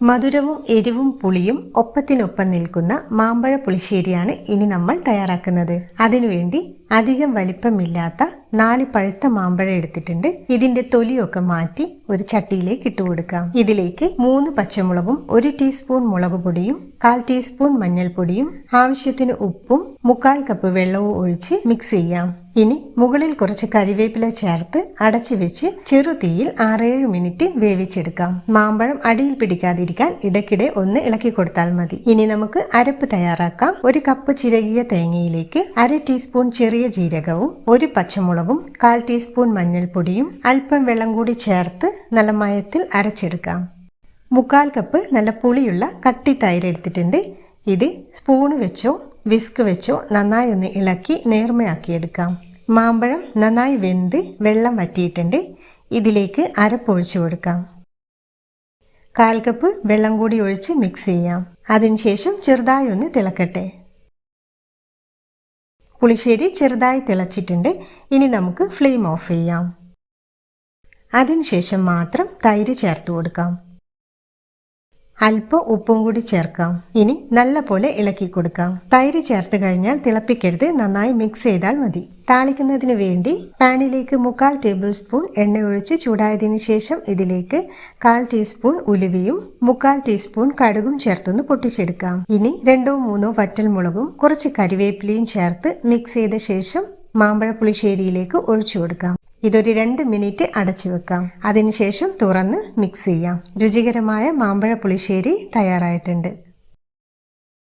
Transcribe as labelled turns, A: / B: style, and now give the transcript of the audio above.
A: മധുരവും എരിവും പുളിയും ഒപ്പത്തിനൊപ്പം നിൽക്കുന്ന മാമ്പഴ പുളിശ്ശേരിയാണ് ഇനി നമ്മൾ തയ്യാറാക്കുന്നത്. അതിനുവേണ്ടി അധികം വലിപ്പമില്ലാത്ത നാല് പഴുത്ത മാമ്പഴം എടുത്തിട്ടുണ്ട്. ഇതിന്റെ തൊലിയൊക്കെ മാറ്റി ഒരു ചട്ടിയിലേക്ക് ഇട്ട് കൊടുക്കാം. ഇതിലേക്ക് മൂന്ന് പച്ചമുളകും ഒരു ടീസ്പൂൺ മുളക് പൊടിയും കാൽ ടീസ്പൂൺ മഞ്ഞൾപ്പൊടിയും ആവശ്യത്തിന് ഉപ്പും മുക്കാൽ കപ്പ് വെള്ളവും ഒഴിച്ച് മിക്സ് ചെയ്യാം. ഇനി മുകളിൽ കുറച്ച് കരിവേപ്പില ചേർത്ത് അടച്ചു വെച്ച് ചെറുതീയിൽ ആറേഴ് മിനിറ്റ് വേവിച്ചെടുക്കാം. മാമ്പഴം അടിയിൽ പിടിക്കാതിരിക്കാൻ ഇടയ്ക്കിടെ ഒന്ന് ഇളക്കി കൊടുത്താൽ മതി. ഇനി നമുക്ക് അരപ്പ് തയ്യാറാക്കാം. ഒരു കപ്പ് ചിരകിയ തേങ്ങയിലേക്ക് അര ടീസ്പൂൺ ചെറിയ ജീരകവും ഒരു പച്ചമുളകും കാൽ ടീസ്പൂൺ മഞ്ഞൾപ്പൊടിയും അല്പം വെള്ളം കൂടി ചേർത്ത് നല്ല മയത്തിൽ അരച്ചെടുക്കാം. മുക്കാൽ കപ്പ് നല്ല പുളിയുള്ള കട്ടി തൈര് എടുത്തിട്ടുണ്ട്. ഇത് സ്പൂണ് വെച്ചോ വിസ്ക് വെച്ചോ നന്നായി ഒന്ന് ഇളക്കി നേർമയാക്കിയെടുക്കാം. മാമ്പഴം നന്നായി വെന്ത് വെള്ളം വറ്റിയിട്ടുണ്ട്. ഇതിലേക്ക് അരപ്പൊഴിച്ചു കൊടുക്കാം. കാൽ കപ്പ് വെള്ളം കൂടി ഒഴിച്ച് മിക്സ് ചെയ്യാം. അതിനുശേഷം ചെറുതായി ഒന്ന് തിളക്കട്ടെ. പുളിശ്ശേരി ചെറുതായി തിളച്ചിട്ടുണ്ട്. ഇനി നമുക്ക് ഫ്ലെയിം ഓഫ് ചെയ്യാം. അതിനുശേഷം മാത്രം തൈര് ചേർത്ത് കൊടുക്കാം. അല്പം ഉപ്പും കൂടി ചേർക്കാം. ഇനി നല്ല പോലെ ഇളക്കി കൊടുക്കാം. തൈര് ചേർത്ത് കഴിഞ്ഞാൽ തിളപ്പിക്കരുത്. നന്നായി മിക്സ് ചെയ്താൽ മതി. താളിക്കുന്നതിന് വേണ്ടി പാനിലേക്ക് മുക്കാൽ ടേബിൾ സ്പൂൺ എണ്ണ ഒഴിച്ച് ചൂടായതിനു ശേഷം ഇതിലേക്ക് കാൽ ടീസ്പൂൺ ഉലുവയും മുക്കാൽ ടീസ്പൂൺ കടുകും ചേർത്തൊന്ന് പൊട്ടിച്ചെടുക്കാം. ഇനി രണ്ടോ മൂന്നോ വറ്റൽമുളകും കുറച്ച് കറിവേപ്പിലയും ചേർത്ത് മിക്സ് ചെയ്ത ശേഷം മാമ്പഴ പുളിശ്ശേരിയിലേക്ക് ഒഴിച്ചു കൊടുക്കാം. ഇതൊരു രണ്ട് മിനിറ്റ് അടച്ചു വെക്കാം. അതിനുശേഷം തുറന്ന് മിക്സ് ചെയ്യാം. രുചികരമായ മാമ്പഴ പുളിശ്ശേരി തയ്യാറായിട്ടുണ്ട്.